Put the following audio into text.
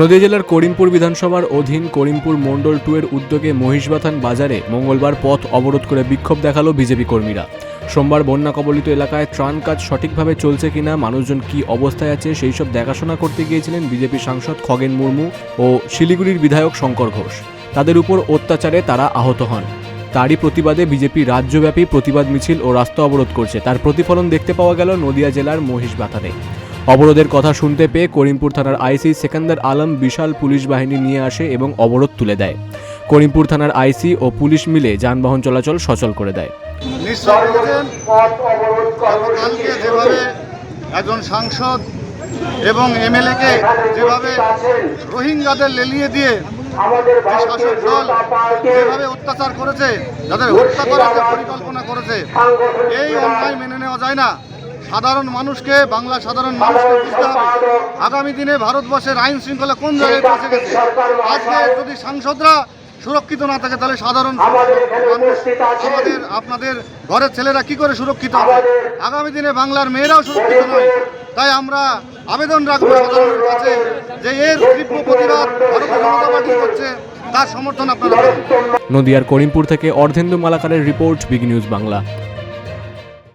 নদীয়া জেলার করিমপুর বিধানসভার অধীন করিমপুর মণ্ডল টু এর উদ্যোগে মহিষবাথান বাজারে মঙ্গলবার পথ অবরোধ করে বিক্ষোভ দেখাল বিজেপি কর্মীরা। সোমবার বন্যা কবলিত এলাকায় ত্রাণ কাজ সঠিকভাবে চলছে কিনা, মানুষজন কি অবস্থায় আছে সেই সব দেখাশোনা করতে গিয়েছিলেন বিজেপি সাংসদ খগেন মুর্মু ও শিলিগুড়ির বিধায়ক শঙ্কর ঘোষ। তাদের উপর অত্যাচারে তারা আহত হন। তারই প্রতিবাদে বিজেপি রাজ্যব্যাপী প্রতিবাদ মিছিল ও রাস্তা অবরোধ করছে। তার প্রতিফলন দেখতে পাওয়া গেল নদিয়া জেলার মহিষবাথানে। অবরোধের কথা শুনতে পেয়ে করিমপুর থানার আইসি সেকান্দার আলম বিশাল পুলিশ বাহিনী নিয়ে আসে এবং অবরোধ তুলে দেয়। করিমপুর থানার আইসি ও পুলিশ মিলে যানবাহন চলাচল সচল করে দেয়। যেভাবে একজন সাংসদ এবং এমএলএকে যেভাবে রোহিঙ্গাদের লেলিয়ে দিয়ে যে শাসক দল যেভাবে অত্যাচার করেছে যাদের হত্যা করার পরিকল্পনা করেছে এই অন্যায় মেনে নেওয়া যায় না। সাধারণ মানুষকে বাংলা সাধারণ মানুষকে বুঝতে হবে। আগামী দিনে ভারতবর্ষের আইন শৃঙ্খলা কোন জায়গায় পৌঁছে গেছে? আজকে যদি সাংসদরা সুরক্ষিত না থাকে তাহলে সাধারণ মানুষ আমাদের আপনাদের ঘরের ছেলেরা কি করে সুরক্ষিত হবে? আগামী দিনে বাংলার মেয়েরাও সুরক্ষিত নয়। তাই আমরা আবেদন রাখব সাধারণের কাছে যে এর তীব্র প্রতিবাদ ভারতীয় জনতা পার্টি করছে তার সমর্থন আপনারা নদিয়ার করিমপুর থেকে অর্ধেন্দু মালাকারের রিপোর্ট বিগ নিউজ বাংলা।